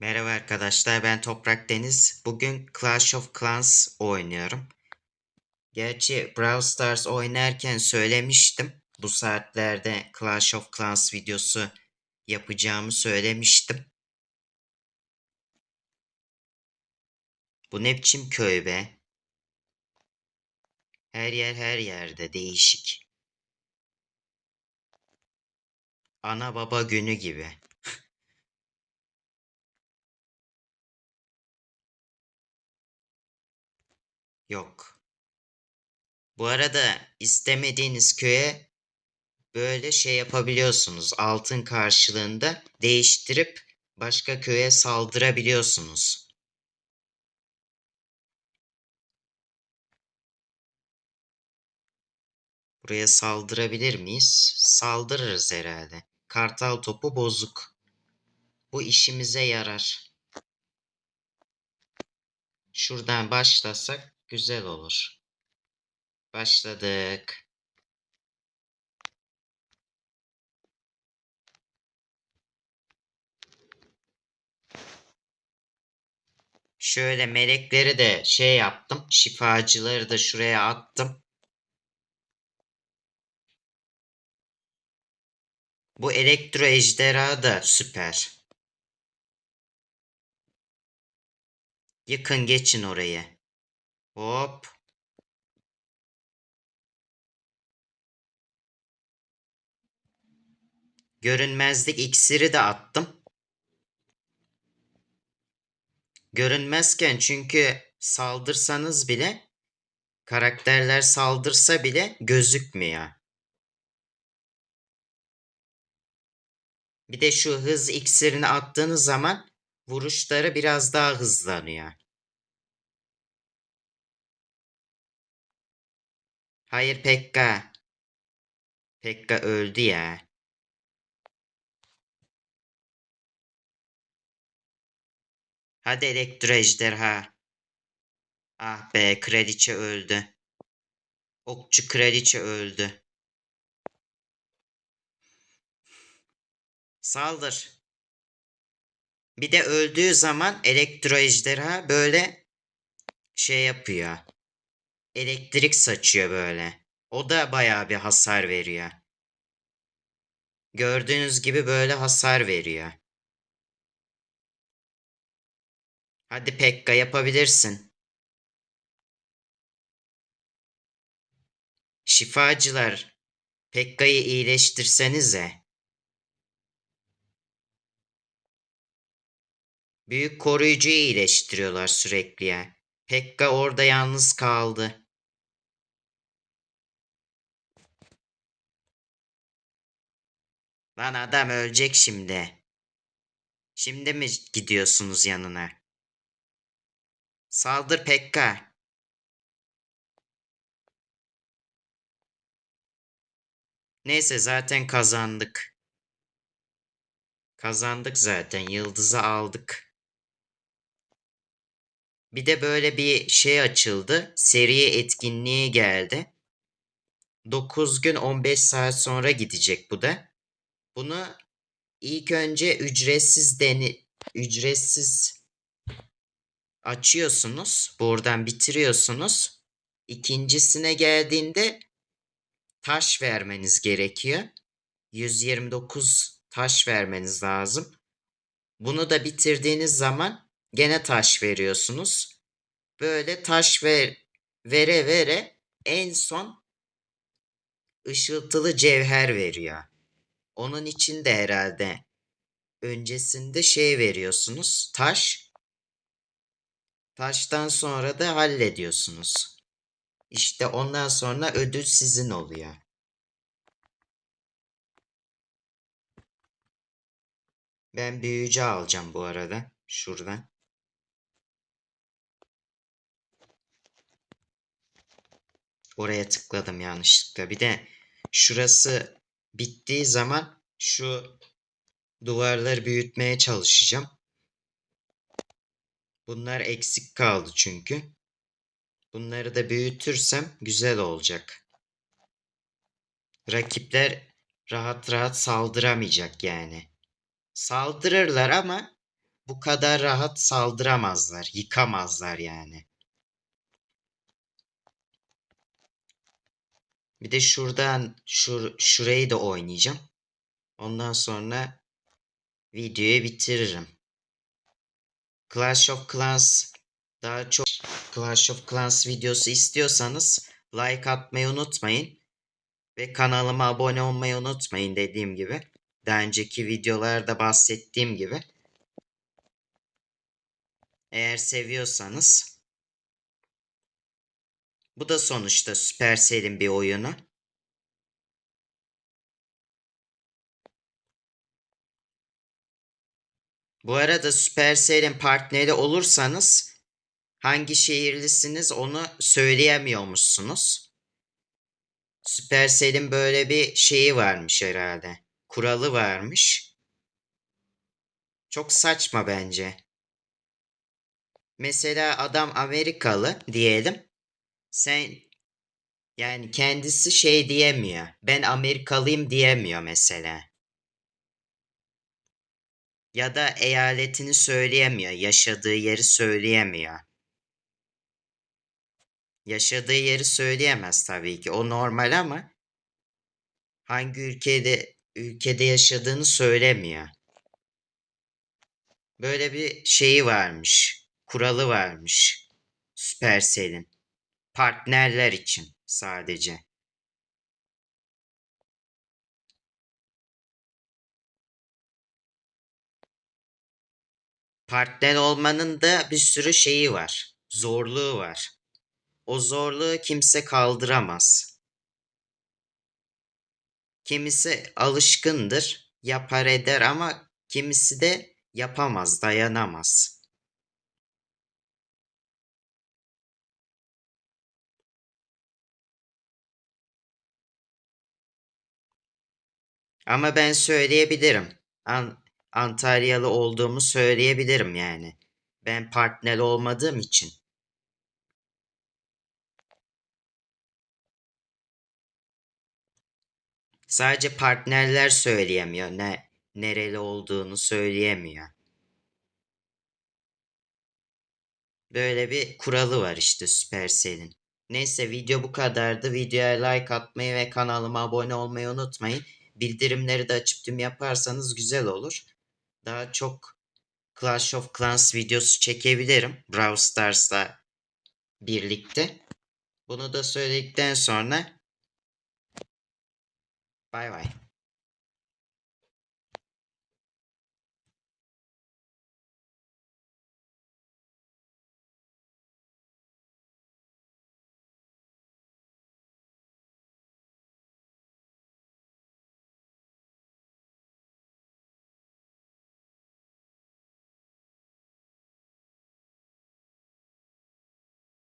Merhaba arkadaşlar, ben Toprak Deniz. Bugün Clash of Clans oynuyorum. Gerçi Brawl Stars oynarken söylemiştim. Bu saatlerde Clash of Clans videosu yapacağımı söylemiştim. Bu ne biçim köy be? Her yer her yerde değişik. Ana baba günü gibi. Yok. Bu arada istemediğiniz köye böyle şey yapabiliyorsunuz. Altın karşılığında değiştirip başka köye saldırabiliyorsunuz. Buraya saldırabilir miyiz? Saldırırız herhalde. Kartal topu bozuk. Bu işimize yarar. Şuradan başlasak güzel olur. Başladık. Şöyle melekleri de şey yaptım. Şifacıları da şuraya attım. Bu elektro ejderha da süper. Yıkın geçin orayı. Hop. Görünmezlik iksiri de attım. Görünmezken çünkü saldırsanız bile karakterler saldırsa bile gözükmüyor. Bir de şu hız iksirini attığınız zaman vuruşları biraz daha hızlanıyor. Hayır Pekka. Pekka öldü ya. Hadi elektro ejderha. Ah be kraliçe öldü. Okçu kraliçe öldü. Saldır. Bir de öldüğü zaman elektro ejderha böyle şey yapıyor. Elektrik saçıyor böyle. O da bayağı bir hasar veriyor. Gördüğünüz gibi böyle hasar veriyor. Hadi Pekka yapabilirsin. Şifacılar, Pekka'yı iyileştirsenize. Büyük koruyucuyu iyileştiriyorlar sürekli ya. Pekka orada yalnız kaldı. Lan adam ölecek şimdi. Şimdi mi gidiyorsunuz yanına? Saldır Pekka. Neyse zaten kazandık. Kazandık zaten. Yıldızı aldık. Bir de böyle bir şey açıldı. Seri etkinliği geldi. 9 gün 15 saat sonra gidecek bu da. Bunu ilk önce ücretsiz deni ücretsiz açıyorsunuz. Buradan bitiriyorsunuz. İkincisine geldiğinde taş vermeniz gerekiyor. 129 taş vermeniz lazım. Bunu da bitirdiğiniz zaman gene taş veriyorsunuz. Böyle taş ver, vere vere en son ışıltılı cevher veriyor. Onun için de herhalde öncesinde şey veriyorsunuz. Taş. Taştan sonra da hallediyorsunuz. İşte ondan sonra ödül sizin oluyor. Ben büyücü alacağım bu arada. Şuradan. Oraya tıkladım yanlışlıkla. Bir de şurası bittiği zaman şu duvarları büyütmeye çalışacağım. Bunlar eksik kaldı çünkü. Bunları da büyütürsem güzel olacak. Rakipler rahat rahat saldıramayacak yani. Saldırırlar ama bu kadar rahat saldıramazlar, yıkamazlar yani. Bir de şuradan şur şurayı da oynayacağım. Ondan sonra videoyu bitiririm. Clash of Clans daha çok Clash of Clans videosu istiyorsanız like atmayı unutmayın. Ve kanalıma abone olmayı unutmayın dediğim gibi. Daha önceki videolarda bahsettiğim gibi. Eğer seviyorsanız. Bu da sonuçta Supercell'in bir oyunu. Bu arada Supercell'in partneri olursanız hangi şehirlisiniz onu söyleyemiyormuşsunuz. Supercell'in böyle bir şeyi varmış herhalde. Kuralı varmış. Çok saçma bence. Mesela adam Amerikalı diyelim. Sen yani kendisi şey diyemiyor. Ben Amerikalıyım diyemiyor mesela. Ya da eyaletini söyleyemiyor. Yaşadığı yeri söyleyemiyor. Yaşadığı yeri söyleyemez tabii ki. O normal ama hangi ülkede ülkede yaşadığını söylemiyor. Böyle bir şeyi varmış. Kuralı varmış. Supercell'in. Partnerler için sadece. Partner olmanın da bir sürü şeyi var. Zorluğu var. O zorluğu kimse kaldıramaz. Kimisi alışkındır, yapar eder ama kimisi de yapamaz, dayanamaz. Ama ben söyleyebilirim. An Antalyalı olduğumu söyleyebilirim yani. Ben partner olmadığım için. Sadece partnerler söyleyemiyor. Ne nereli olduğunu söyleyemiyor. Böyle bir kuralı var işte Supercell'in. Neyse video bu kadardı. Videoya like atmayı ve kanalıma abone olmayı unutmayın. Bildirimleri de açıp tüm yaparsanız güzel olur. Daha çok Clash of Clans videosu çekebilirim. Brawl Stars'la birlikte. Bunu da söyledikten sonra bay bay.